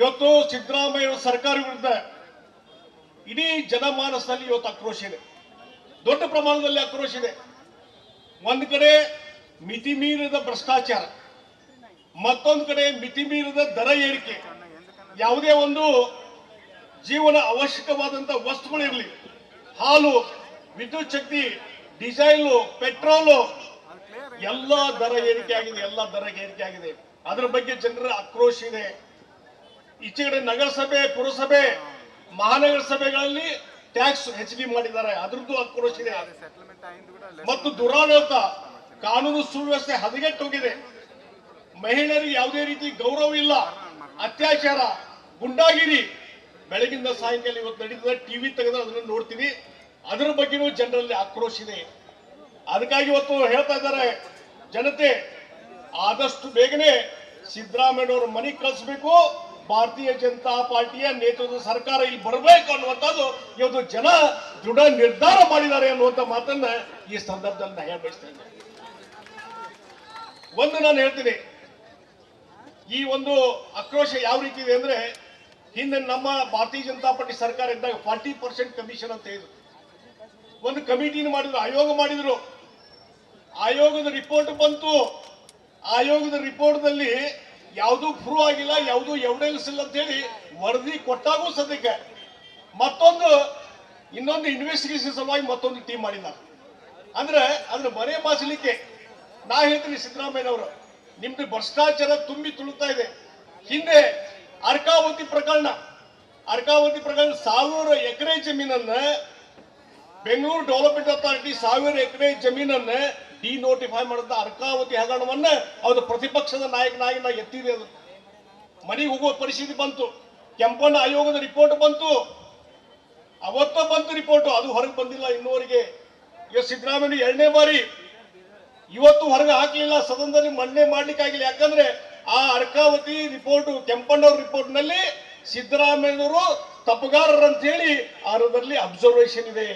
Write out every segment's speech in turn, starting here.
ಇವತ್ತು ಸಿದ್ದರಾಮಯ್ಯ ಸರ್ಕಾರ ವಿರುದ್ಧ ಇಡೀ ಜನಮಾನಸದಲ್ಲಿ ಇವತ್ತು ಆಕ್ರೋಶ ಇದೆ. ದೊಡ್ಡ ಪ್ರಮಾಣದಲ್ಲಿ ಆಕ್ರೋಶ ಇದೆ. ಒಂದು ಕಡೆ ಮಿತಿ ಮೀರಿದ ಭ್ರಷ್ಟಾಚಾರ, ಮತ್ತೊಂದು ಕಡೆ ಮಿತಿ ಮೀರಿದ ದರ ಏರಿಕೆ. ಯಾವುದೇ ಒಂದು ಜೀವನ ಅವಶ್ಯಕವಾದಂತ ವಸ್ತುಗಳಿರಲಿ ಹಾಲು, ವಿದ್ಯುತ್ ಶಕ್ತಿ, ಡೀಸೆಲ್, ಪೆಟ್ರೋಲು, ಎಲ್ಲ ದರ ಏರಿಕೆ ಆಗಿದೆ, ಎಲ್ಲ ದರ ಏರಿಕೆ ಆಗಿದೆ. ಅದರ ಬಗ್ಗೆ ಜನರ ಆಕ್ರೋಶ ಇದೆ. ಈಚೆ ಕಡೆ ನಗರಸಭೆ ಪುರಸಭೆ ಮಹಾನಗರ ಸಭೆಗಳಲ್ಲಿ ಟ್ಯಾಕ್ಸ್ ಹೆಚ್ಚಿಗೆ ಮಾಡಿದ್ದಾರೆ. ಅದ್ರದ್ದು ಆಕ್ರೋಶ ಇದೆ. ಮತ್ತು ದುರಾಡಳಿತ ಕಾನೂನು ಸುವ್ಯವಸ್ಥೆ ಹದಗೆಟ್ಟೋಗಿದೆ ಮಹಿಳೆಯರಿಗೆ ಯಾವುದೇ ರೀತಿ ಗೌರವ ಇಲ್ಲ. ಅತ್ಯಾಚಾರ ಗುಂಡಾಗಿರಿ. ಬೆಳಗಿಂದ ಸಾಯಂಕಾಲ ಇವತ್ತು ನಡೀತದೆ. ಟಿವಿ ತೆಗೆದ ಅದನ್ನು ನೋಡ್ತೀವಿ ಅದರ ಬಗ್ಗೆನೂ ಜನರಲ್ಲಿ ಆಕ್ರೋಶ ಇದೆ. ಅದಕ್ಕಾಗಿ ಇವತ್ತು ಹೇಳ್ತಾ ಇದ್ದಾರೆ ಜನತೆ ಆದಷ್ಟು ಬೇಗನೆ ಸಿದ್ದರಾಮಯ್ಯನವರು ಮನೆಗೆ ಕಳಿಸ್ಬೇಕು. ಭಾರತೀಯ ಜನತಾ ಪಾರ್ಟಿಯ ನೇತೃತ್ವದ ಸರ್ಕಾರ ಇಲ್ಲಿ ಬರಬೇಕು ಅನ್ನುವಂಥದ್ದು ಇವತ್ತು ಜನ ದೃಢ ನಿರ್ಧಾರ ಮಾಡಿದ್ದಾರೆ ಅನ್ನುವಂಥ ಮಾತನ್ನ ಈ ಸಂದರ್ಭದಲ್ಲಿ ನಾನು ಹೇಳ್ಬಯಸ್ತೇನೆ ಒಂದು ನಾನು ಹೇಳ್ತೀನಿ, ಈ ಒಂದು ಆಕ್ರೋಶ ಯಾವ ರೀತಿ ಇದೆ ಅಂದ್ರೆ ಹಿಂದೆ ನಮ್ಮ ಭಾರತೀಯ ಜನತಾ ಪಾರ್ಟಿ ಸರ್ಕಾರ ಇದ್ದಾಗ ಫಾರ್ಟಿ ಪರ್ಸೆಂಟ್ ಕಮಿಷನ್ ಅಂತ ಹೇಳಿದ್ರು. ಒಂದು ಕಮಿಟಿನ ಮಾಡಿದ್ರು, ಆಯೋಗ ಮಾಡಿದ್ರು. ಆಯೋಗದ ರಿಪೋರ್ಟ್ ಬಂತು. ಆಯೋಗದ ರಿಪೋರ್ಟ್ದಲ್ಲಿ ಯಾವುದೂ ಪ್ರೂವ್ ಆಗಿಲ್ಲ, ಯಾವುದು ಎವಿಡೆನ್ಸ್ ಇಲ್ಲ ಅಂತ ಹೇಳಿ ವರದಿ ಕೊಟ್ಟಾಗೂ ಸದ್ಯಕ್ಕೆ ಮತ್ತೊಂದು, ಇನ್ನೊಂದು ಇನ್ವೆಸ್ಟಿಗೇಷನ್ ಸಲುವಾಗಿ ಮತ್ತೊಂದು ಟೀಮ್ ಮಾಡಿದ್ದಾರೆ ಅಂದ್ರೆ ಅದ್ರ ಮನೆ ಮಾಸಲಿಕ್ಕೆ ನಾ ಹೇಳ್ತೀನಿ ಸಿದ್ದರಾಮಯ್ಯನವರು, ನಿಮ್ದು ಭ್ರಷ್ಟಾಚಾರ ತುಂಬಿ ತುಳುತ್ತಾ ಇದೆ. ಹಿಂದೆ ಅರ್ಕಾವತಿ ಪ್ರಕರಣ ಅರ್ಕಾವತಿ ಪ್ರಕರಣ ಸಾವಿರ ಎಕರೆ ಜಮೀನನ್ನ ಬೆಂಗಳೂರು ಡೆವಲಪ್ಮೆಂಟ್ ಅಥಾರಿಟಿ ಸಾವಿರ ಎಕರೆ ಜಮೀನನ್ನ ಡಿನೋಟಿಫೈ ಮಾಡಿದ ಅರ್ಕಾವತಿ ಹಗರಣವನ್ನ ಅದು ಪ್ರತಿಪಕ್ಷದ ನಾಯಕನಾಗಿ ನಾ ಎತ್ತಿದೆ ಅದು. ಮನೆಗೆ ಹೋಗುವ ಪರಿಸ್ಥಿತಿ ಬಂತು. ಕೆಂಪಣ್ಣ ಆಯೋಗದ ರಿಪೋರ್ಟ್ ಬಂತು. ಅವತ್ತ ಬಂತು ರಿಪೋರ್ಟ್ ಅದು ಹೊರಗೆ ಬಂದಿಲ್ಲ ಇನ್ನೂವರೆಗೆ. ಇವತ್ತು ಸಿದ್ದರಾಮಯ್ಯ ಎರಡನೇ ಬಾರಿ. ಇವತ್ತು ಹೊರಗೆ ಹಾಕಲಿಲ್ಲ, ಸದನದಲ್ಲಿ ಮನ್ನೆ ಮಾಡ್ಲಿಕ್ಕಾಗಿಲ್ಲ ಯಾಕಂದ್ರೆ ಆ ಅರ್ಕಾವತಿ ರಿಪೋರ್ಟ್ ಕೆಂಪಣ್ಣವ್ರ ರಿಪೋರ್ಟ್ನಲ್ಲಿ ಸಿದ್ದರಾಮಯ್ಯನವರು ತಪ್ಪುಗಾರರು ಅಂತ ಹೇಳಿ ಅದರಲ್ಲಿ ಅಬ್ಸರ್ವೇಷನ್ ಇದೆ.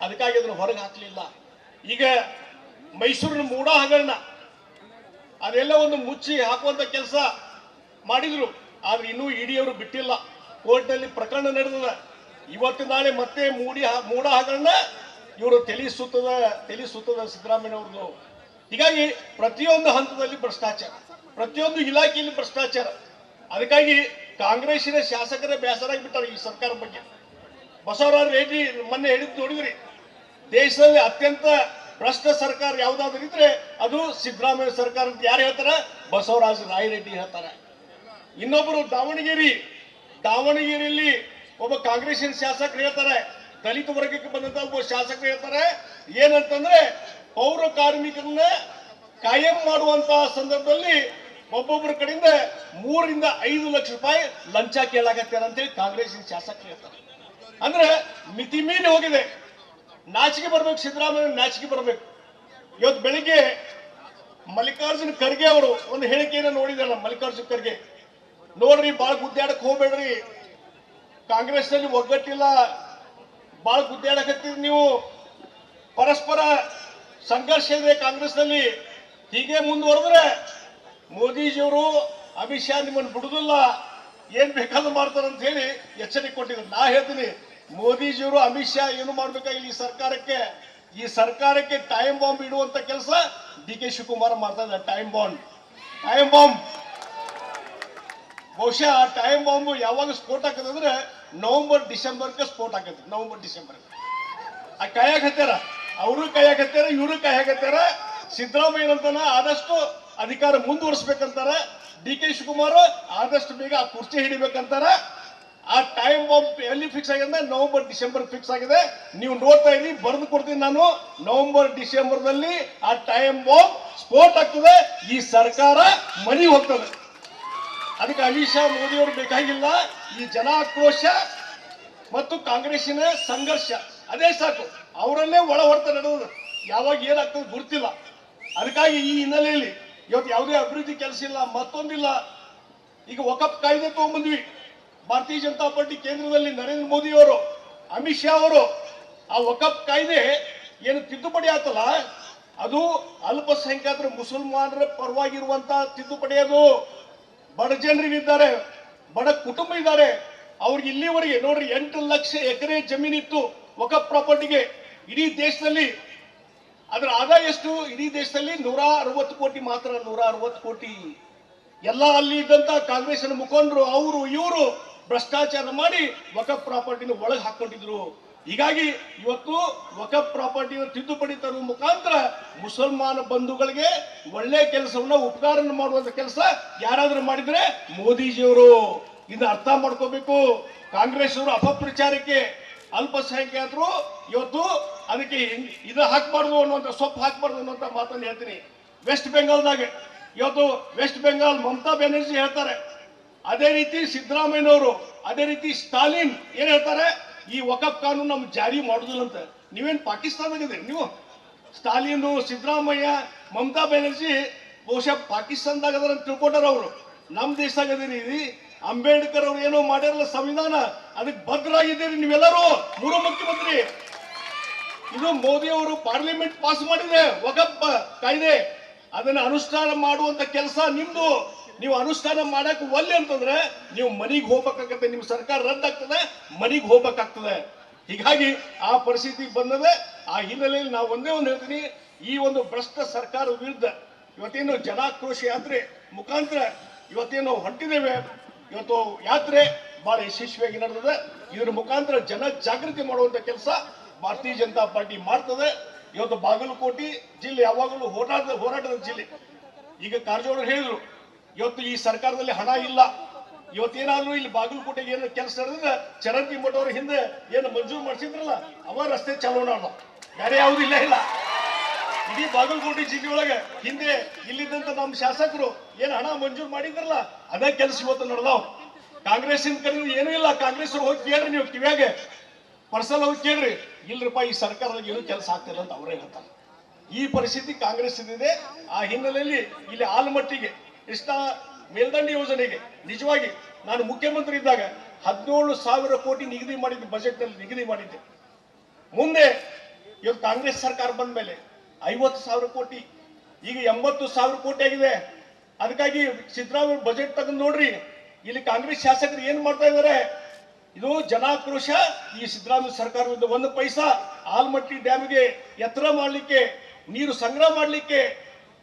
ಅದಕ್ಕಾಗಿ ಅದನ್ನು ಹೊರಗೆ ಹಾಕಲಿಲ್ಲ. ಈಗ ಮೈಸೂರಿನ ಮೂಡ ಹಗರಣ. ಅದೆಲ್ಲ ಒಂದು ಮುಚ್ಚಿ ಹಾಕುವಂತ ಕೆಲಸ ಮಾಡಿದ್ರು. ಆದ್ರೆ ಇನ್ನೂ ಇಡಿಯವರು ಬಿಟ್ಟಿಲ್ಲ. ಕೋರ್ಟ್ನಲ್ಲಿ ಪ್ರಕರಣ ನಡೆದದ. ಇವತ್ತು ನಾಳೆ ಮತ್ತೆ ಮೂಡಿ ಮೂಡ ಹಗರಣ. ಇವರು ತಲೆ ಸುತ್ತದ ತಲೆ ಸುತ್ತದ ಸಿದ್ದರಾಮಯ್ಯವ್ರದ್ದು ಹೀಗಾಗಿ ಪ್ರತಿಯೊಂದು ಹಂತದಲ್ಲಿ ಭ್ರಷ್ಟಾಚಾರ, ಪ್ರತಿಯೊಂದು ಇಲಾಖೆಯಲ್ಲಿ ಭ್ರಷ್ಟಾಚಾರ. ಅದಕ್ಕಾಗಿ ಕಾಂಗ್ರೆಸ್ಸಿನ ಶಾಸಕರೇ ಬೇಸರಾಗಿ ಬಿಟ್ಟಾರೆ ಈ ಸರ್ಕಾರ ಬಗ್ಗೆ. ಬಸವರಾಜ ರೆಡ್ಡಿ ಮೊನ್ನೆ ಹೇಳಿದ್ದು ನೋಡಿದ್ರಿ. ದೇಶದಲ್ಲಿ ಅತ್ಯಂತ ಭ್ರಷ್ಟ ಸರ್ಕಾರ ಯಾವ್ದಾದ್ರು ಇದ್ರೆ ಅದು ಸಿದ್ದರಾಮಯ್ಯ ಸರ್ಕಾರ ಅಂತ ಯಾರು ಹೇಳ್ತಾರೆ? ಬಸವರಾಜ ರಾಯರೆಡ್ಡಿ ಹೇಳ್ತಾರೆ. ಇನ್ನೊಬ್ಬರು ದಾವಣಗೆರೆ, ದಾವಣಗೆರೆಯಲ್ಲಿ ಒಬ್ಬ ಕಾಂಗ್ರೆಸ್ಸಿನ ಶಾಸಕರು ಹೇಳ್ತಾರೆ, ದಲಿತ ವರ್ಗಕ್ಕೆ ಬಂದಂತ ಒಬ್ಬ ಶಾಸಕರು ಹೇಳ್ತಾರೆ, ಏನಂತಂದ್ರೆ ಪೌರ ಕಾರ್ಮಿಕರನ್ನ ಕಾಯಂ ಮಾಡುವಂತಹ ಸಂದರ್ಭದಲ್ಲಿ ಒಬ್ಬೊಬ್ಬರ ಕಡೆಯಿಂದ ಮೂರಿಂದ ಐದು ಲಕ್ಷ ರೂಪಾಯಿ ಲಂಚ ಕೇಳಾಗತ್ತೆ ಅಂತೇಳಿ ಕಾಂಗ್ರೆಸ್ಸಿನ ಶಾಸಕರು ಹೇಳ್ತಾರೆ. ಅಂದ್ರೆ ಮಿತಿ ಮೀರಿ ಹೋಗಿದೆ. ನಾಚಿಕೆ ಬರ್ಬೇಕು, ಸಿದ್ದರಾಮಯ್ಯ ನಾಚಿಕೆ ಬರ್ಬೇಕು. ಇವತ್ತು ಬೆಳಿಗ್ಗೆ ಮಲ್ಲಿಕಾರ್ಜುನ್ ಖರ್ಗೆ ಅವರು ಒಂದು ಹೇಳಿಕೆಯನ್ನು ನೋಡಿದಲ್ಲ ಮಲ್ಲಿಕಾರ್ಜುನ್ ಖರ್ಗೆ. ನೋಡ್ರಿ, ಬಾಳ ಗುದ್ದಾಡಕ್ ಹೋಗ್ಬೇಡ್ರಿ. ಕಾಂಗ್ರೆಸ್ನಲ್ಲಿ ಒಗ್ಗಟ್ಟಿಲ್ಲ, ಬಾಳ ಗುದ್ದಾಡಕತ್ತೀರಿ ನೀವು. ಪರಸ್ಪರ ಸಂಘರ್ಷ ಇದೆ ಕಾಂಗ್ರೆಸ್ನಲ್ಲಿ. ಹೀಗೆ ಮುಂದುವರೆದ್ರೆ ಮೋದಿಜಿಯವರು ಅಮಿತ್ ಶಾ ನಿಮ್ಮನ್ನು ಬಿಡುದಿಲ್ಲ. ಏನ್ ಬೇಕಾದ್ರೂ ಮಾಡ್ತಾರೆ ಅಂತ ಹೇಳಿ ಎಚ್ಚರಿಕೆ ಕೊಟ್ಟಿದ್ರು ನಾ ಹೇಳ್ತೀನಿ ಮೋದಿಜಿಯವರು ಅಮಿತ್ ಶಾ ಏನು ಮಾಡ್ಬೇಕಾಗಿಲ್ಲ ಇಲ್ಲಿ ಸರ್ಕಾರಕ್ಕೆ? ಈ ಸರ್ಕಾರಕ್ಕೆ ಟೈಮ್ ಬಾಂಬ್ ಇಡುವಂತ ಕೆಲಸ ಡಿ ಕೆ ಶಿವಕುಮಾರ್ ಮಾಡ್ತಾ ಇದ್ದಾರೆ. ಟೈಮ್ ಬಾಂಬ್ ಟೈಮ್ ಬಾಂಬ್ ಬಹುಶಃ ಆ ಟೈಮ್ ಬಾಂಬ್ ಯಾವಾಗ ಸ್ಫೋಟ ಹಾಕದಂದ್ರೆ ನವೆಂಬರ್ ಡಿಸೆಂಬರ್ಗೆ ಸ್ಫೋಟ ಹಾಕತ್ತೆ. ನವೆಂಬರ್ ಡಿಸೆಂಬರ್ ಆ ಕಾಯಕ್ ಹತ್ತಾರ ಅವರು ಕಾಯಕ್ ಹತ್ತಾರ ಇವರು ಕಾಯಕ್ ಹತ್ತಾರ ಸಿದ್ದರಾಮಯ್ಯನಂತನ ಆದಷ್ಟು ಅಧಿಕಾರ ಮುಂದುವರಿಸ್ಬೇಕಂತಾರ. ಡಿ ಕೆ ಶಿವಕುಮಾರ್ ಆದಷ್ಟು ಬೇಗ ಆ ಕುರ್ಚಿ ಹಿಡಿಬೇಕಂತಾರ. ಆ ಟೈಮ್ ಬಾಂಬ್ ಎಲ್ಲಿ ಫಿಕ್ಸ್ ಆಗಿದೆ? ನವೆಂಬರ್ ಡಿಸೆಂಬರ್ ಫಿಕ್ಸ್ ಆಗಿದೆ. ನೀವು ನೋಡ್ತಾ ಇರಿ, ಬರೆದು ಕೊಡ್ತೀನಿ ನಾನು. ನವೆಂಬರ್ ಡಿಸೆಂಬರ್ದಲ್ಲಿ ಆ ಟೈಮ್ ಬಾಂಬ್ ಸ್ಪೋರ್ಟ್ ಆಗ್ತದೆ. ಈ ಸರ್ಕಾರ ಮನಿ ಹೋಗ್ತದೆ. ಅದಕ್ಕೆ ಅಮಿತ್ ಶಾ ಮೋದಿಯವರು ಬೇಕಾಗಿಲ್ಲ. ಈ ಜನ ಆಕ್ರೋಶ ಮತ್ತು ಕಾಂಗ್ರೆಸ್ಸಿನ ಸಂಘರ್ಷ, ಅದೇ ಸಾಕು. ಅವರಲ್ಲೇ ಒಳ ಹೊರತ ನಡೆದು ಯಾವಾಗ ಏನಾಗ್ತದೆ ಗೊತ್ತಿಲ್ಲ. ಅದಕ್ಕಾಗಿ ಈ ಹಿನ್ನೆಲೆಯಲ್ಲಿ ಇವತ್ತು ಯಾವುದೇ ಅಭಿವೃದ್ಧಿ ಕೆಲಸ ಇಲ್ಲ, ಮತ್ತೊಂದಿಲ್ಲ. ಈಗ ಒಕಪ್ ಕಾಯ್ದೆ ತಗೊಂಡ್ಬಂದ್ವಿ. ಭಾರತೀಯ ಜನತಾ ಪಾರ್ಟಿ ಕೇಂದ್ರದಲ್ಲಿ ನರೇಂದ್ರ ಮೋದಿ ಅವರು, ಅಮಿತ್ ಶಾ ಅವರು, ಆ ವಕಫ್ ಕಾಯ್ದೆ ಏನು ತಿದ್ದುಪಡಿ ಆತಲ್ಲ, ಅದು ಅಲ್ಪಸಂಖ್ಯಾತರ ಮುಸಲ್ಮಾನರ ಪರವಾಗಿರುವಂತಹ ತಿದ್ದುಪಡಿ ಅದು. ಬಡ ಜನರಿಗಿದ್ದಾರೆ, ಬಡ ಕುಟುಂಬ ಇದ್ದಾರೆ. ಅವ್ರಿಗೆ ಇಲ್ಲಿವರೆಗೆ ನೋಡ್ರಿ, ಎಂಟು ಲಕ್ಷ ಎಕರೆ ಜಮೀನಿತ್ತು ವಕಫ್ ಪ್ರಾಪರ್ಟಿಗೆ. ಇಡೀ ದೇಶದಲ್ಲಿ, ಅದರ ಆದಾಯ ಎಷ್ಟು? ಇಡೀ ದೇಶದಲ್ಲಿ ನೂರ ಅರವತ್ತು ಕೋಟಿ ಮಾತ್ರ, ನೂರ ಅರವತ್ತು ಕೋಟಿ. ಎಲ್ಲ ಅಲ್ಲಿ ಇದ್ದಂತ ಕಾಂಗ್ರೆಸ್ನ ಮುಖಂಡರು, ಅವರು, ಇವರು ಭ್ರಷ್ಟಾಚಾರ ಮಾಡಿ ವಕಫ್ ಪ್ರಾಪರ್ಟಿನ ಒಳಗೆ ಹಾಕೊಂಡಿದ್ರು ಹೀಗಾಗಿ ಇವತ್ತು ವಕಫ್ ಪ್ರಾಪರ್ಟಿನ ತಿದ್ದುಪಡಿ ತರುವ ಮುಖಾಂತರ ಮುಸಲ್ಮಾನ ಬಂಧುಗಳಿಗೆ ಒಳ್ಳೆ ಕೆಲಸವನ್ನ ಉಪಕಾರ ಮಾಡುವಂತ ಕೆಲಸ ಯಾರಾದ್ರೂ ಮಾಡಿದ್ರೆ ಮೋದಿಜಿಯವರು ಇದನ್ನ ಅರ್ಥ ಮಾಡ್ಕೋಬೇಕು. ಕಾಂಗ್ರೆಸ್ ಅವರು ಅಪಪ್ರಚಾರಕ್ಕೆ ಅಲ್ಪಸಂಖ್ಯಾತರು ಇವತ್ತು ಅದಕ್ಕೆ ಇದು ಹಾಕ್ಬಾರ್ದು ಅನ್ನುವಂಥ ಸೊಪ್ಪು ಹಾಕ್ಬಾರ್ದು ಅನ್ನುವಂಥ ಮಾತನ್ನು ಹೇಳ್ತೀನಿ. ವೆಸ್ಟ್ ಬೆಂಗಾಲ್ದಾಗ ಇವತ್ತು ವೆಸ್ಟ್ ಬೆಂಗಾಲ್ ಮಮತಾ ಬ್ಯಾನರ್ಜಿ ಹೇಳ್ತಾರೆ ಅದೇ ರೀತಿ ಸಿದ್ದರಾಮಯ್ಯನವರು, ಅದೇ ರೀತಿ ಸ್ಟಾಲಿನ್ ಏನ್ ಹೇಳ್ತಾರೆ? ಈ ವಕಫ್ ಕಾನೂನು ನಮ್ಗೆ ಜಾರಿ ಮಾಡುದಿಲ್ಲ ಅಂತ. ನೀವೇನ್ ಪಾಕಿಸ್ತಾನದಾಗಿದೆ ನೀವು ಸ್ಟಾಲಿನ್, ಸಿದ್ದರಾಮಯ್ಯ, ಮಮತಾ ಬ್ಯಾನರ್ಜಿ ಬಹುಶಃ ಪಾಕಿಸ್ತಾನದಾಗ ಅದರ ತಿಳ್ಕೊಂಡಾರ ಅವರು. ನಮ್ಮ ದೇಶದಾಗ ಅದೀರಿ ಅಂಬೇಡ್ಕರ್ ಅವ್ರು ಏನೋ ಮಾಡಿರಲ್ಲ ಸಂವಿಧಾನ ಅದಕ್ಕೆ ಭದ್ರಾಗಿದ್ದೀರಿ ನೀವೆಲ್ಲರೂ. ಮೂರು ಮುಖ್ಯಮಂತ್ರಿ. ಇದು ಮೋದಿ ಅವರು ಪಾರ್ಲಿಮೆಂಟ್ ಪಾಸ್ ಮಾಡಿದೆ ವಕಫ್ ಕಾಯ್ದೆ, ಅದನ್ನ ಅನುಷ್ಠಾನ ಮಾಡುವಂತ ಕೆಲಸ ನಿಮ್ದು. ನೀವು ಅನುಷ್ಠಾನ ಮಾಡಕ್ ಒಲ್ಲೆ ಅಂತಂದ್ರೆ ನೀವು ಮನಿಗೆ ಹೋಗ್ಬೇಕಾಗತ್ತೆ, ನಿಮ್ ಸರ್ಕಾರ ರದ್ದಾಗ್ತದೆ ಮನಿಗೆ ಹೋಗ್ಬೇಕಾಗ್ತದೆ. ಹೀಗಾಗಿ ಆ ಪರಿಸ್ಥಿತಿ ಬಂದದೆ, ಆ ಹಿನ್ನೆಲೆಯಲ್ಲಿ ನಾವು ಒಂದೇ ಒಂದು ಹೇಳ್ತೀನಿ, ಈ ಒಂದು ಭ್ರಷ್ಟ ಸರ್ಕಾರ ವಿರುದ್ಧ ಇವತ್ತೇನು ಜನಾಕ್ರೋಶ ಯಾತ್ರೆ ಮುಖಾಂತರ ಇವತ್ತೇನು ಹೊಂಟಿದ್ದೇವೆ. ಇವತ್ತು ಯಾತ್ರೆ ಬಹಳ ಯಶಸ್ವಿಯಾಗಿ ನಡೆದಿದೆ. ಇದ್ರ ಮುಖಾಂತರ ಜನ ಜಾಗೃತಿ ಮಾಡುವಂತ ಕೆಲಸ ಭಾರತೀಯ ಜನತಾ ಪಾರ್ಟಿ ಮಾಡ್ತದೆ. ಇವತ್ತು ಬಾಗಲಕೋಟೆ ಜಿಲ್ಲೆ ಯಾವಾಗಲೂ ಹೋರಾಟದ ಹೋರಾಟದ ಜಿಲ್ಲೆ. ಈಗ ಕಾರಜೋಳ ಹೇಳಿದ್ರು ಇವತ್ತು ಈ ಸರ್ಕಾರದಲ್ಲಿ ಹಣ ಇಲ್ಲ. ಇವತ್ತೇನಾದ್ರೂ ಇಲ್ಲಿ ಬಾಗಲಕೋಟೆಗೆ ಏನು ಕೆಲಸ ನಡೆದ್ರೆ ಚರಂತಿ ಮಠ ಅವ್ರ ಹಿಂದೆ ಏನು ಮಂಜೂರು ಮಾಡಿಸಿದ್ರಲ್ಲ ಅವ ರಸ್ತೆ ಚಲೋಣ ಬೇರೆ ಯಾವ್ದು ಇಲ್ಲ ಇಲ್ಲ. ಇಡೀ ಬಾಗಲಕೋಟೆ ಜಿಲ್ಲೆ ಒಳಗೆ ಹಿಂದೆ ಇಲ್ಲಿದ್ದಂತ ನಮ್ಮ ಶಾಸಕರು ಏನು ಹಣ ಮಂಜೂರು ಮಾಡಿದ್ರಲ್ಲ, ಅದೇ ಕೆಲಸ ಇವತ್ತು ನಡೆದವ್. ಕಾಂಗ್ರೆಸ್ ಕಡೆ ಏನೂ ಇಲ್ಲ. ಕಾಂಗ್ರೆಸ್ ಹೋಗಿ ಕೇಳ್ರಿ ನೀವು ಕಿವ್ಯಾಗ. ಪರ್ಸಲ್ ಹೋಗಿ ಕೇಳ್ರಿ. ಇಲ್ರಪ್ಪ, ಈ ಸರ್ಕಾರದಲ್ಲಿ ಏನು ಕೆಲಸ ಆಗ್ತಿಲ್ಲ ಅಂತ ಅವರೇ ಹೇಳ್ತಾರೆ. ಈ ಪರಿಸ್ಥಿತಿ ಕಾಂಗ್ರೆಸ್ ಇದೆ ಆ ಹಿನ್ನೆಲೆಯಲ್ಲಿ ಇಲ್ಲಿ ಆಲ್ಮಟ್ಟಿಗೆ ಕೃಷ್ಣ ಮೇಲ್ದಂಡೆ ಯೋಜನೆಗೆ ನಿಜವಾಗಿ ನಾನು ಮುಖ್ಯಮಂತ್ರಿ ಇದ್ದಾಗ ಹದಿನೇಳು ಸಾವಿರ ಕೋಟಿ ನಿಗದಿ ಮಾಡಿದ್ದೆ ಬಜೆಟ್ನಲ್ಲಿ ನಿಗದಿ ಮಾಡಿದ್ದೆ. ಮುಂದೆ ಇವತ್ತು ಕಾಂಗ್ರೆಸ್ ಸರ್ಕಾರ ಬಂದ ಮೇಲೆ ಐವತ್ತು ಸಾವಿರ ಕೋಟಿ, ಈಗ ಎಂಬತ್ತು ಸಾವಿರ ಕೋಟಿ ಆಗಿದೆ. ಅದಕ್ಕಾಗಿ ಸಿದ್ದರಾಮಯ್ಯ ಬಜೆಟ್ ತಗೊಂಡು ನೋಡ್ರಿ, ಇಲ್ಲಿ ಕಾಂಗ್ರೆಸ್ ಶಾಸಕರು ಏನ್ ಮಾಡ್ತಾ ಇದಾರೆ? ಇದು ಜನಾಕ್ರೋಶ, ಈ ಸಿದ್ದರಾಮಯ್ಯ ಸರ್ಕಾರದಿಂದ ಒಂದು ಪೈಸಾ ಆಲ್ಮಟ್ಟಿ ಡ್ಯಾಮ್ಗೆ ಎತ್ತರ ಮಾಡಲಿಕ್ಕೆ, ನೀರು ಸಂಗ್ರಹ ಮಾಡಲಿಕ್ಕೆ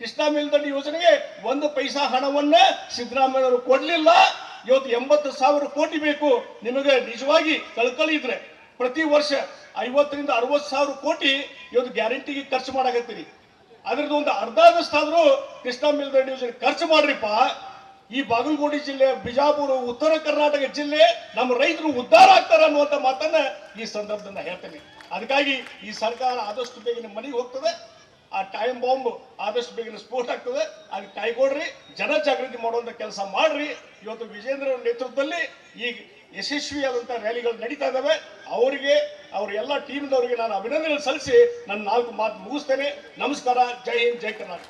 ಕೃಷ್ಣಾ ಮೇಲ್ದಂಡೆ ಯೋಜನೆಗೆ ಒಂದು ಪೈಸಾ ಹಣವನ್ನ ಸಿದ್ದರಾಮಯ್ಯವರು ಕೊಡ್ಲಿಲ್ಲ. ಇವತ್ತು ಎಂಬತ್ತು ಸಾವಿರ ಕೋಟಿ ಬೇಕು. ನಿಮಗೆ ನಿಜವಾಗಿ ಕಳ್ಕಳಿ ಇದ್ರೆ. ಪ್ರತಿ ವರ್ಷ ಐವತ್ತರಿಂದ ಅರವತ್ತು ಸಾವಿರ ಕೋಟಿ ಇವತ್ತು ಗ್ಯಾರಂಟಿಗೆ ಖರ್ಚು ಮಾಡಾಕತ್ತೀರಿ. ಅದ್ರದ್ದು ಒಂದು ಅರ್ಧದಷ್ಟಾದ್ರೂ ಕೃಷ್ಣಾ ಮೇಲ್ದಂಡೆ ಯೋಜನೆ ಖರ್ಚು ಮಾಡ್ರಿಪ್ಪ. ಈ ಬಾಗಲಕೋಟೆ ಜಿಲ್ಲೆ, ಬಿಜಾಪುರ, ಉತ್ತರ ಕರ್ನಾಟಕ ಜಿಲ್ಲೆ ನಮ್ಮ ರೈತರು ಉದ್ಧಾರ ಆಗ್ತಾರೆ ಅನ್ನುವಂಥ ಮಾತನ್ನ ಈ ಸಂದರ್ಭದಿಂದ ಹೇಳ್ತೇನೆ. ಅದಕ್ಕಾಗಿ ಈ ಸರ್ಕಾರ ಆದಷ್ಟು ಬೇಗನೆ ಮನೆಗೆ ಹೋಗ್ತದೆ. ಆ ಟೈಮ್ ಬಾಂಬ್ ಆದಷ್ಟು ಬೇಗನೆ ಸ್ಫೋಟ ಆಗ್ತದೆ. ಅದಕ್ಕೆ ಕೈಗೊಡ್ರಿ, ಜನ ಜಾಗೃತಿ ಮಾಡುವಂತ ಕೆಲಸ ಮಾಡ್ರಿ. ಇವತ್ತು ವಿಜೇಂದ್ರ ನೇತೃತ್ವದಲ್ಲಿ ಈಗ ಯಶಸ್ವಿಯಾದಂಥ ರ್ಯಾಲಿಗಳು ನಡೀತಾ ಇದ್ದಾವೆ ಅವರಿಗೆ, ಅವ್ರ ಎಲ್ಲ ಟೀಮ್ದವರಿಗೆ ನಾನು ಅಭಿನಂದನೆ ಸಲ್ಲಿಸಿ ನನ್ನ ನಾಲ್ಕು ಮಾತು ಮುಗಿಸ್ತೇನೆ. ನಮಸ್ಕಾರ, ಜೈ ಹಿಂದ್, ಜೈ ಕರ್ನಾಟಕ.